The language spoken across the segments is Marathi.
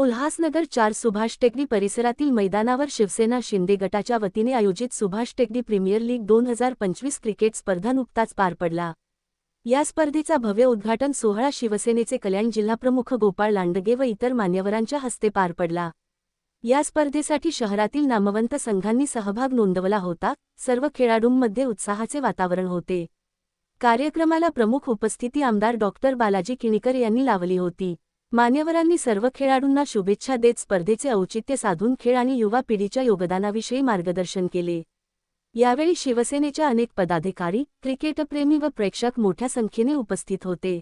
उल्हासनगर चार सुभाष टेकडी परिसरातील मैदानावर शिवसेना शिंदे गटाच्या वतीने आयोजित सुभाष टेकडी प्रीमियर लीग दोन हजार पंचवीस क्रिकेट स्पर्धा नुकताच पार पडला. या स्पर्धेचा भव्य उद्घाटन सोहळा शिवसेनेचे कल्याण जिल्हाप्रमुख गोपाळ लांडगे व इतर मान्यवरांच्या हस्ते पार पडला. या स्पर्धेसाठी शहरातील नामवंत संघांनी सहभाग नोंदवला होता. सर्व खेळाडूंमध्ये उत्साहाचे वातावरण होते. कार्यक्रमाला प्रमुख उपस्थिती आमदार डॉक्टर बालाजी किणीकर यांनी लावली होती. मान्यवरांनी सर्व खेळाडूंना शुभेच्छा देत स्पर्धेचे औचित्य साधून खेळ आणि युवा पिढीच्या योगदानाविषयी मार्गदर्शन केले. यावेळी शिवसेनेच्या अनेक पदाधिकारी क्रिकेटप्रेमी व प्रेक्षक मोठ्या संख्येने उपस्थित होते.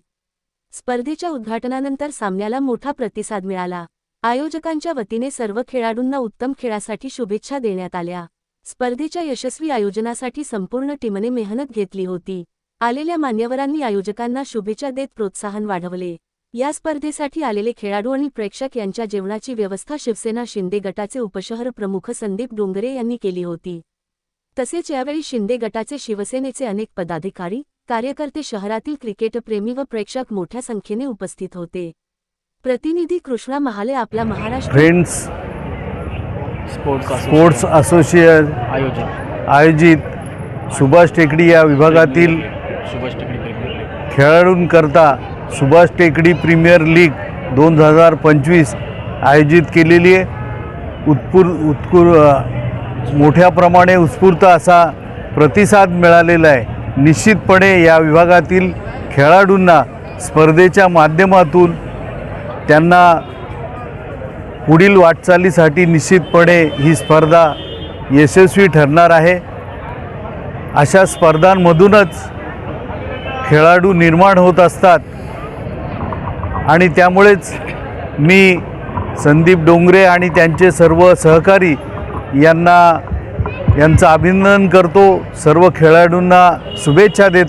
स्पर्धेच्या उद्घाटनानंतर सामन्याला मोठा प्रतिसाद मिळाला. आयोजकांच्या वतीने सर्व खेळाडूंना उत्तम खेळासाठी शुभेच्छा देण्यात आल्या. स्पर्धेच्या यशस्वी आयोजनासाठी संपूर्ण टीमने मेहनत घेतली होती. आलेल्या मान्यवरांनी आयोजकांना शुभेच्छा देत प्रोत्साहन वाढवले. या स्पर्धेसाठी आलेले खेळाडू आणि प्रेक्षक यांच्या जेवणाची व्यवस्था शिवसेना शिंदे गटाचे उपशहर प्रमुख संदीप डोंगरे यांनी केली होती. तसेच यावेळी शिंदे गटाचे शिवसेनेचे अनेक पदाधिकारी कार्यकर्ते शहरातील क्रिकेटप्रेमी व प्रेक्षक मोठ्या संख्येने उपस्थित होते. प्रतिनिधी कृष्णा महाले आपला Maharashtra friends sports sports association आयोजित. आयोजित. सुभाष टेकडी या विभागातील खेळाडूंकरता सुभाष टेकडी प्रीमियर लीग दोन हजार पंचवीस आयोजित केलेली आहे. उत्पूर उत्कुर मोठ्या प्रमाणे उत्स्फूर्त असा प्रतिसाद मिळालेला आहे. निश्चितपणे या विभागातील खेळाडूंना स्पर्धेच्या माध्यमातून त्यांना पुढील वाटचालीसाठी निश्चितपणे ही स्पर्धा यशस्वी ठरणार आहे. अशा स्पर्धांमधूनच खेळाडू निर्माण होत असतात. आणि त्यामुळेच मी संदीप डोंगरे आणि त्यांचे सर्व सहकारी यांना यांचं अभिनंदन करतो. सर्व खेळाडूंना शुभेच्छा देतो.